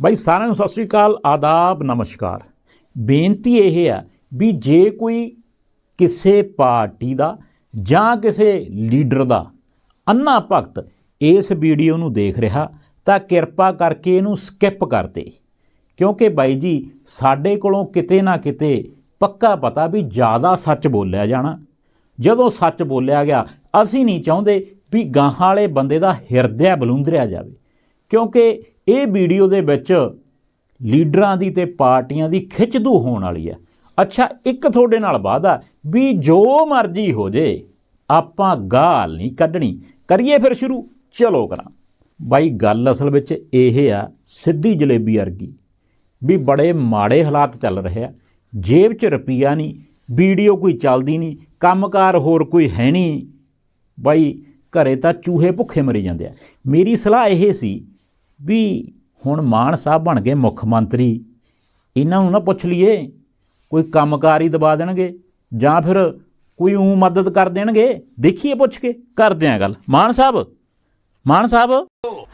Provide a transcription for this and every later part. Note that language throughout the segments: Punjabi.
ਬਾਈ ਸਾਰਿਆਂ ਨੂੰ ਸਤਿ ਸ੍ਰੀ ਅਕਾਲ, ਆਦਾਬ, ਨਮਸਕਾਰ। ਬੇਨਤੀ ਇਹ ਆ ਵੀ ਜੇ ਕੋਈ ਕਿਸੇ ਪਾਰਟੀ ਦਾ ਜਾਂ ਕਿਸੇ ਲੀਡਰ ਦਾ ਅੰਨਾ ਭਗਤ ਇਸ ਵੀਡੀਓ ਨੂੰ ਦੇਖ ਰਿਹਾ, ਤਾਂ ਕਿਰਪਾ ਕਰਕੇ ਇਹਨੂੰ ਸਕਿਪ ਕਰ ਦੇ। ਕਿਉਂਕਿ ਬਾਈ ਜੀ, ਸਾਡੇ ਕੋਲੋਂ ਕਿਤੇ ਨਾ ਕਿਤੇ ਪੱਕਾ ਪਤਾ ਵੀ ਜ਼ਿਆਦਾ ਸੱਚ ਬੋਲਿਆ ਜਾਣਾ। ਜਦੋਂ ਸੱਚ ਬੋਲਿਆ ਗਿਆ, ਅਸੀਂ ਨਹੀਂ ਚਾਹੁੰਦੇ ਵੀ ਗਾਹਾਂ ਵਾਲੇ ਬੰਦੇ ਦਾ ਹਿਰਦਿਆ ਬਲੂੰਦਰਿਆ ਜਾਵੇ। ਕਿਉਂਕਿ ਇਹ ਵੀਡੀਓ ਦੇ ਵਿੱਚ ਲੀਡਰਾਂ ਦੀ ਤੇ ਪਾਰਟੀਆਂ ਦੀ ਖਿੱਚਦੂ ਹੋਣ ਵਾਲੀ ਹੈ। ਅੱਛਾ, ਇੱਕ ਤੁਹਾਡੇ ਨਾਲ ਵਾਅਦਾ ਵੀ ਜੋ ਮਰਜ਼ੀ ਹੋ ਜੇ, ਆਪਾਂ ਗਾਲ ਨਹੀਂ ਕੱਢਣੀ। ਕਰੀਏ ਫਿਰ ਸ਼ੁਰੂ, ਚਲੋ ਕਰਾਂ। ਬਾਈ, ਗੱਲ ਅਸਲ ਵਿੱਚ ਇਹ ਆ, ਸਿੱਧੀ ਜਲੇਬੀ ਵਰਗੀ, ਵੀ ਬੜੇ ਮਾੜੇ ਹਾਲਾਤ ਚੱਲ ਰਹੇ ਆ। ਜੇਬ 'ਚ ਰੁਪਈਆ ਨਹੀਂ, ਵੀਡੀਓ ਕੋਈ ਚੱਲਦੀ ਨਹੀਂ, ਕੰਮਕਾਰ ਹੋਰ ਕੋਈ ਹੈ ਨਹੀਂ। ਬਾਈ, ਘਰੇ ਤਾਂ ਚੂਹੇ ਭੁੱਖੇ ਮਰੀ ਜਾਂਦੇ ਆ। ਮੇਰੀ ਸਲਾਹ ਇਹ ਸੀ ਵੀ ਹੁਣ ਮਾਨ ਸਾਹਿਬ ਬਣ ਗਏ ਮੁੱਖ ਮੰਤਰੀ ਇਹਨਾਂ ਨੂੰ ਨਾ ਪੁੱਛ ਲਈਏ ਕੋਈ ਕੰਮਕਾਰ ਹੀ ਦਬਾ ਦੇਣਗੇ ਜਾਂ ਫਿਰ ਕੋਈ ਉਂ ਮਦਦ ਕਰ ਦੇਣਗੇ ਦੇਖੀਏ ਪੁੱਛ ਕੇ ਕਰਦੇ ਆ ਗੱਲ ਮਾਨ ਸਾਹਿਬ ਮਾਨ ਸਾਹਿਬ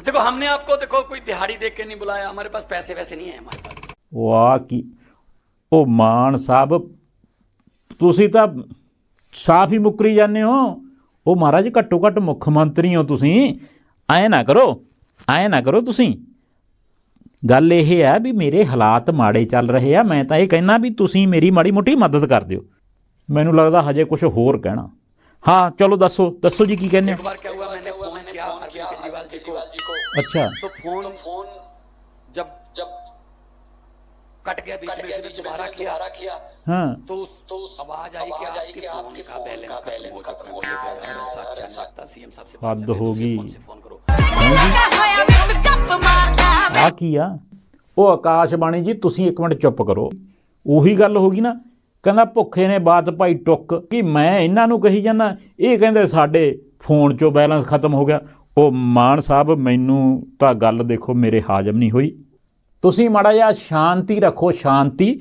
देखो हमने आपको देखो कोई दिहाड़ी देख के नहीं बुलाया हमारे पास पैसे वैसे नहीं है हमारे पास ਵਾਹ ਕੀ ਉਹ ਮਾਨ ਸਾਹਿਬ ਤੁਸੀਂ ਤਾਂ ਸਾਫ ਹੀ ਮੁੱਕਰੀ ਜਾਂਦੇ ਹੋ ਉਹ ਮਹਾਰਾਜ ਘੱਟੋ ਘੱਟ ਮੁੱਖ ਮੰਤਰੀ ਹੋ ਤੁਸੀਂ ਐ ਨਾ ਕਰੋ ਐ ਨਾ ਕਰੋ ਤੁਸੀਂ ਗੱਲ ਇਹ ਹੈ ਵੀ ਮੇਰੇ ਹਾਲਾਤ ਮਾੜੇ ਚੱਲ ਰਹੇ ਆ ਮੈਂ ਤਾਂ ਇਹ ਕਹਿਣਾ ਵੀ ਤੁਸੀਂ ਮੇਰੀ ਮਾੜੀ ਮੋਟੀ ਮਦਦ ਕਰ ਦਿਓ ਮੈਨੂੰ ਲੱਗਦਾ ਹਜੇ ਕੁਝ ਹੋਰ ਕਹਿਣਾ ਹਾਂ ਚਲੋ ਦੱਸੋ ਦੱਸੋ ਜੀ ਕੀ ਕਹਿੰਦੇ एक ਹੋ बार क्या हुआ मैंने फोन किया अरविंद केजरीवाल जी को ਅੱਛਾ तो फोन फोन जब जब कट गया बीच में से दोबारा किया ਹਾਂ तो उस तो आवाज आई कि आपके फोन का बैलेंस खत्म हो चुका है मुझे ऐसा अच्छा नहीं लगता सीएम साहब से हद बात होगी। फोन ਆ ਕੀ ਆ? ਉਹ ਆਕਾਸ਼ਬਾਣੀ ਜੀ, ਤੁਸੀਂ ਇੱਕ ਮਿੰਟ ਚੁੱਪ ਕਰੋ। ਉਹੀ ਗੱਲ ਹੋ ਗਈ ਨਾ। ਕਹਿੰਦਾ, ਭੁੱਖੇ ਨੇ ਬਾਤ ਭਾਈ ਟੁੱਕ ਕਿ ਮੈਂ ਇਹਨਾਂ ਨੂੰ ਕਹੀ ਜਾਂਦਾ। ਇਹ ਕਹਿੰਦੇ, ਸਾਡੇ ਫੋਨ 'ਚੋਂ ਬੈਲੈਂਸ ਖਤਮ ਹੋ ਗਿਆ। ਉਹ ਮਾਨ ਸਾਹਿਬ, ਮੈਨੂੰ ਤਾਂ ਗੱਲ ਦੇਖੋ, ਮੇਰੇ ਹਾਜ਼ਮ ਨਹੀਂ ਹੋਈ। ਤੁਸੀਂ ਮਾੜਾ ਜਿਹਾ ਸ਼ਾਂਤੀ ਰੱਖੋ, ਸ਼ਾਂਤੀ।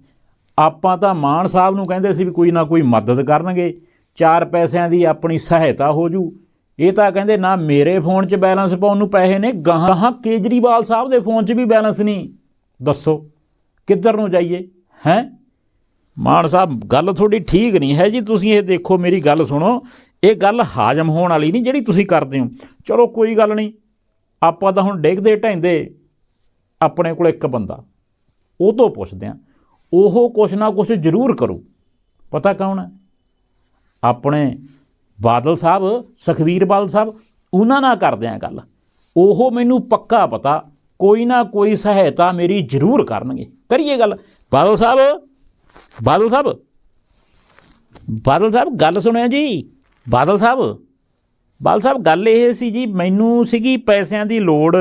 ਆਪਾਂ ਤਾਂ ਮਾਨ ਸਾਹਿਬ ਨੂੰ ਕਹਿੰਦੇ ਸੀ ਵੀ ਕੋਈ ਨਾ ਕੋਈ ਮਦਦ ਕਰਨਗੇ, ਚਾਰ ਪੈਸਿਆਂ ਦੀ ਆਪਣੀ ਸਹਾਇਤਾ ਹੋ ਜੂ। ਇਹ ਤਾਂ ਕਹਿੰਦੇ ਨਾ ਮੇਰੇ ਫੋਨ 'ਚ ਬੈਲੈਂਸ ਪਾਉਣ ਨੂੰ ਪੈਸੇ ਨੇ, ਗਾਹਾਂ ਕੇਜਰੀਵਾਲ ਸਾਹਿਬ ਦੇ ਫੋਨ 'ਚ ਵੀ ਬੈਲੈਂਸ ਨਹੀਂ। ਦੱਸੋ, ਕਿੱਧਰ ਨੂੰ ਜਾਈਏ, ਹੈ? ਮਾਨ ਸਾਹਿਬ, ਗੱਲ ਤੁਹਾਡੀ ਠੀਕ ਨਹੀਂ ਹੈ ਜੀ, ਤੁਸੀਂ ਇਹ ਦੇਖੋ, ਮੇਰੀ ਗੱਲ ਸੁਣੋ। ਇਹ ਗੱਲ ਹਾਜ਼ਮ ਹੋਣ ਵਾਲੀ ਨਹੀਂ ਜਿਹੜੀ ਤੁਸੀਂ ਕਰਦੇ ਹੋ। ਚਲੋ, ਕੋਈ ਗੱਲ ਨਹੀਂ। ਆਪਾਂ ਤਾਂ ਹੁਣ ਡੇਗਦੇ ਢੈਂਦੇ ਆਪਣੇ ਕੋਲ ਇੱਕ ਬੰਦਾ, ਉਹ ਤੋਂ ਪੁੱਛਦੇ ਆ ਉਹ ਕੁਛ ਨਾ ਕੁਛ ਜ਼ਰੂਰ ਕਰੂ। ਪਤਾ ਕੌਣ ਹੈ? ਆਪਣੇ ਬਾਦਲ ਸਾਹਿਬ ਸੁਖਬੀਰ ਬਾਦਲ ਸਾਹਿਬ, ਉਹਨਾਂ ਨਾਲ ਕਰਦੇ ਆ ਗੱਲ। ਉਹ ਮੈਨੂੰ ਪੱਕਾ ਪਤਾ ਕੋਈ ਨਾ ਕੋਈ ਸਹਾਇਤਾ ਮੇਰੀ ਜ਼ਰੂਰ ਕਰਨਗੇ। ਕਰੀਏ ਗੱਲ। ਬਾਦਲ ਸਾਹਿਬ ਬਾਦਲ ਸਾਹਿਬ ਬਾਦਲ ਸਾਹਿਬ, ਗੱਲ ਸੁਣਿਆ ਜੀ। ਬਾਦਲ ਸਾਹਿਬ ਬਾਦਲ ਸਾਹਿਬ, ਗੱਲ ਇਹ ਸੀ ਜੀ, ਮੈਨੂੰ ਸੀਗੀ ਪੈਸਿਆਂ ਦੀ ਲੋੜ।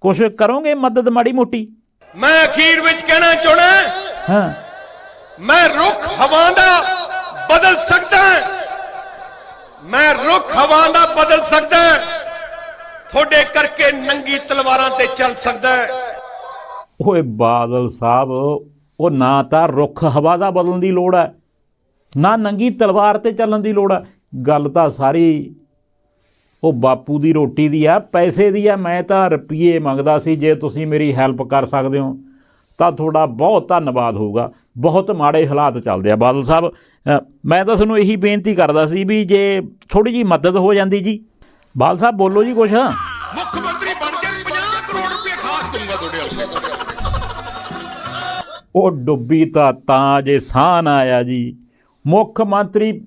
ਕੁਛ ਕਰੋਗੇ ਮਦਦ ਮਾੜੀ ਮੋਟੀ? ਮੈਂ ਅਖੀਰ ਵਿੱਚ ਕਹਿਣਾ ਚਾਹਣਾ ਹਾਂ ਮੈਂ ਰੁੱਖ ਹਵਾ ਦਾ ਬਦਲ ਸਕਦਾ। ਮੈਂ ਰੁੱਖ ਹਵਾ ਦਾ ਬਦਲ ਸਕਦਾ। ਤੁਹਾਡੇ ਕਰਕੇ ਨੰਗੀ ਤਲਵਾਰਾਂ ਤੇ ਚੱਲ ਸਕਦਾ। ਓਏ ਬਾਦਲ ਸਾਹਿਬ ਉਹ ਨਾ ਤਾਂ ਰੁੱਖ ਹਵਾ ਦਾ ਬਦਲਣ ਦੀ ਲੋੜ ਹੈ ਨਾ ਨੰਗੀ ਤਲਵਾਰ ਤੇ ਚੱਲਣ ਦੀ ਲੋੜ ਹੈ ਗੱਲ ਤਾਂ ਸਾਰੀ ਉਹ ਬਾਪੂ ਦੀ ਰੋਟੀ ਦੀ ਆ ਪੈਸੇ ਦੀ ਆ ਮੈਂ ਤਾਂ ਰੁਪਏ ਮੰਗਦਾ ਸੀ ਜੇ ਤੁਸੀਂ ਮੇਰੀ ਹੈਲਪ ਕਰ ਸਕਦੇ ਹੋ ਤਾਂ ਤੁਹਾਡਾ ਬਹੁਤ ਧੰਨਵਾਦ ਹੋਊਗਾ। ਬਹੁਤ ਮਾੜੇ ਹਾਲਾਤ ਚੱਲਦੇ ਆ ਬਾਦਲ ਸਾਹਿਬ। ਮੈਂ ਤਾਂ ਤੁਹਾਨੂੰ ਇਹੀ ਬੇਨਤੀ ਕਰਦਾ ਸੀ ਵੀ ਜੇ ਥੋੜੀ ਜੀ ਮਦਦ ਹੋ ਜਾਂਦੀ ਜੀ। ਬਾਦਲ ਸਾਹਿਬ ਬੋਲੋ ਜੀ ਕੁਛ। ਮੁੱਖ ਮੰਤਰੀ ਬਣ ਕੇ 50 ਕਰੋੜ ਰੁਪਏ ਖਾਸ ਦਊਂਗਾ ਤੁਹਾਡੇ ਵਾਲੇ ਉਹ ਡੁੱਬੀ ਤਾਂ ਤਾਂ ਜੇ ਸਾਹ ਨਾ ਆਇਆ ਜੀ। ਮੁੱਖ ਮੰਤਰੀ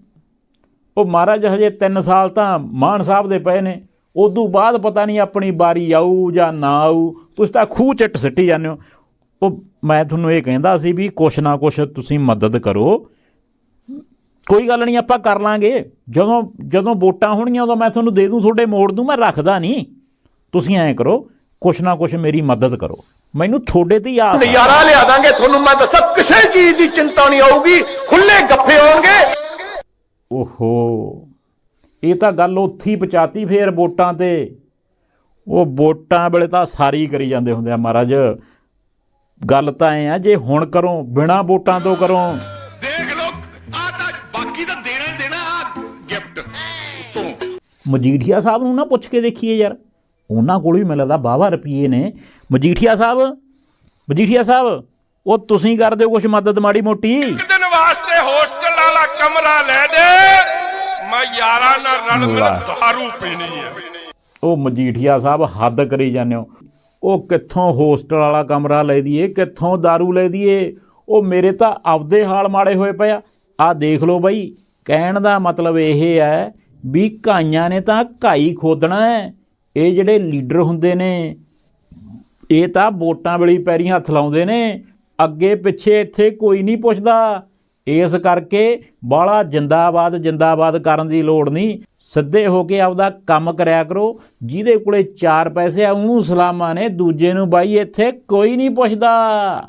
ਉਹ ਮਹਾਰਾਜ ਹਜੇ 3 ਸਾਲ ਤਾਂ ਮਾਨ ਸਾਹਿਬ ਦੇ ਪਏ ਨੇ। ਉਦੋਂ ਬਾਅਦ ਪਤਾ ਨਹੀਂ ਆਪਣੀ ਵਾਰੀ ਆਊ ਜਾਂ ਨਾ ਆਊ। ਤੁਸੀਂ ਤਾਂ ਖੂਹ ਚੱਟ ਸਿੱਟੀ ਜਾਂਦੇ ਹੋ। ਉਹ ਮੈਂ ਤੁਹਾਨੂੰ ਇਹ ਕਹਿੰਦਾ ਸੀ ਵੀ ਕੁਛ ਨਾ ਕੁਛ ਤੁਸੀਂ ਮਦਦ ਕਰੋ। ਕੋਈ ਗੱਲ ਨਹੀਂ ਆਪਾਂ ਕਰ ਲਾਂਗੇ। ਜਦੋਂ ਜਦੋਂ ਵੋਟਾਂ ਹੋਣਗੀਆਂ ਉਦੋਂ ਮੈਂ ਤੁਹਾਨੂੰ ਦੇ ਦੂੰ ਤੁਹਾਡੇ ਮੋੜ ਦੂੰ ਮੈਂ ਰੱਖਦਾ ਨਹੀਂ। ਤੁਸੀਂ ਐਂ ਕਰੋ ਕੁਛ ਨਾ ਕੁਛ ਮੇਰੀ ਮਦਦ ਕਰੋ। ਮੈਨੂੰ ਤੁਹਾਡੇ ਤੇ ਆ। ਨਜ਼ਾਰਾ ਲਿਆ ਦਾਂਗੇ ਤੁਹਾਨੂੰ ਮੈਂ ਦੱਸਾਂ ਕਿਸੇ ਚੀਜ਼ ਦੀ ਚਿੰਤਾ ਨਹੀਂ ਆਊਗੀ ਖੁੱਲੇ ਗੱਫੇ ਹੋਣਗੇ। ਓਹੋ ਇਹ ਤਾਂ ਗੱਲ ਉੱਥੇ ਪਚਾਤੀ ਫੇਰ ਵੋਟਾਂ ਤੇ। ਉਹ ਵੋਟਾਂ ਵੇਲੇ ਤਾਂ ਸਾਰੀ ਕਰੀ ਜਾਂਦੇ ਹੁੰਦੇ ਆ ਮਹਾਰਾਜ। ਗੱਲ ਤਾਂ ਐ ਆ ਜੇ ਹੁਣ ਕਰੋ ਬਿਨਾ ਵੋਟਾਂ ਤੋਂ ਕਰੋ। ਦੇਖ ਲਓ ਆ ਤਾਂ ਬਾਕੀ ਤਾਂ ਦੇਣਾ ਹੀ ਦੇਣਾ ਆ ਗਿਫਟ ਮਜੀਠੀਆ ਸਾਹਿਬ ਨੂੰ ਨਾ ਪੁੱਛ ਕੇ ਦੇਖੀਏ ਯਾਰ। ਉਹਨਾਂ ਕੋਲ ਵੀ ਮੈਨੂੰ ਲੱਗਦਾ ਬਾਵਾ ਰੁਪਏ ਨੇ। ਮਜੀਠੀਆ ਸਾਹਿਬ ਮਜੀਠੀਆ ਸਾਹਿਬ ਉਹ ਤੁਸੀਂ ਕਰਦੇ ਹੋ ਕੁਛ ਮਦਦ ਮਾੜੀ ਮੋਟੀ। ਇੱਕ ਦਿਨ ਵਾਸਤੇ ਹੋਸਟਲ ਵਾਲਾ ਕਮਰਾ ਲੈ ਦੇ। ਮੈਂ ਯਾਰਾਂ ਨਾਲ ਰਲ ਮਿਲ। ਦਾਰੂ ਪੀਣੀ ਹੈ ਉਹ ਮਜੀਠੀਆ ਸਾਹਿਬ ਹੱਦ ਕਰੀ ਜਾਂਦੇ ਹੋ। ਉਹ ਕਿੱਥੋਂ ਹੋਸਟਲ ਵਾਲਾ ਕਮਰਾ ਲੈ ਦਈਏ, ਕਿੱਥੋਂ दारू ਲੈ ਦਈਏ? ਉਹ ਮੇਰੇ ਤਾਂ ਆਪਦੇ ਹਾਲ ਮਾੜੇ ਹੋਏ ਪਏ ਆ। ਆਹ ਦੇਖ ਲਓ ਬਈ, ਕਹਿਣ ਦਾ ਮਤਲਬ ਇਹ ਹੈ ਵੀ ਕਾਈਆਂ ਨੇ ਤਾਂ ਘਾਈ ਖੋਦਣਾ ਹੈ। ਇਹ ਜਿਹੜੇ ਲੀਡਰ ਹੁੰਦੇ ਨੇ, ਇਹ ਤਾਂ ਵੋਟਾਂ ਵੇਲੇ ਹੀ ਹੱਥ ਲਾਉਂਦੇ ਨੇ। ਅੱਗੇ ਪਿੱਛੇ ਇੱਥੇ ਕੋਈ ਨਹੀਂ ਪੁੱਛਦਾ। ਇਸ ਕਰਕੇ ਬਾਲਾ ਜਿੰਦਾਬਾਦ ਜਿੰਦਾਬਾਦ ਕਰਨ ਦੀ ਲੋੜ ਨਹੀਂ। ਸਿੱਧੇ ਹੋ ਕੇ ਆਪਦਾ ਕੰਮ ਕਰਿਆ ਕਰੋ। ਜਿਹਦੇ ਕੋਲੇ ਚਾਰ ਪੈਸੇ ਆ, ਉਹਨੂੰ ਸਲਾਮਾਂ ਨੇ, ਦੂਜੇ ਨੂੰ ਬਾਈ ਇੱਥੇ ਕੋਈ ਨਹੀਂ ਪੁੱਛਦਾ।